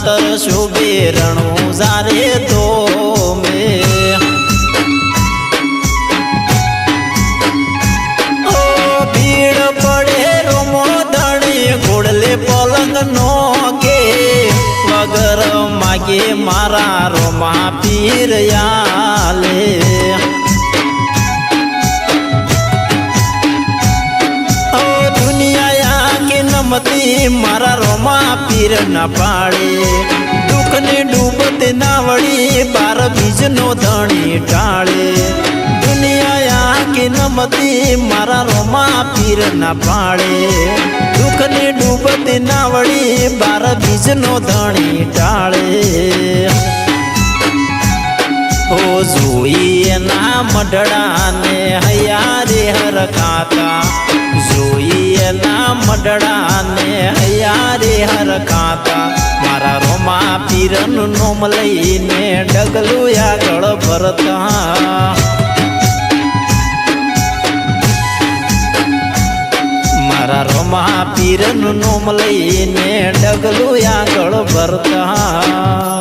સતર શુભે રણું જારે તો મેં. ભીડ પડે રોમો ધણી ઘોડલે પલંગ નો કે. વગર માગે મારા રોમા પીર ઓ દુનિયા કે નમતી મારા રોમા પીર ના પાડે દુઃખને ડૂબત ના વળી બાર બીજનો ધણી ટાળે. દુનિયા કે નમતી મારા રોમા પીર ના પાડે દુઃખને ડૂબત ના વળી બાર બીજનો ધણી ટાળે. ઓ જોઈએ ના મઢડાને હૈયારે હરખાતા. જોઈએ ના મઢડાને હર હરખાતા મારા રોમા પીરન નોમ લઈને ડગલું આગળ ભરતા. મારા રોમા પીરન નોમ લઈને ડગલું આગળ ભરતા.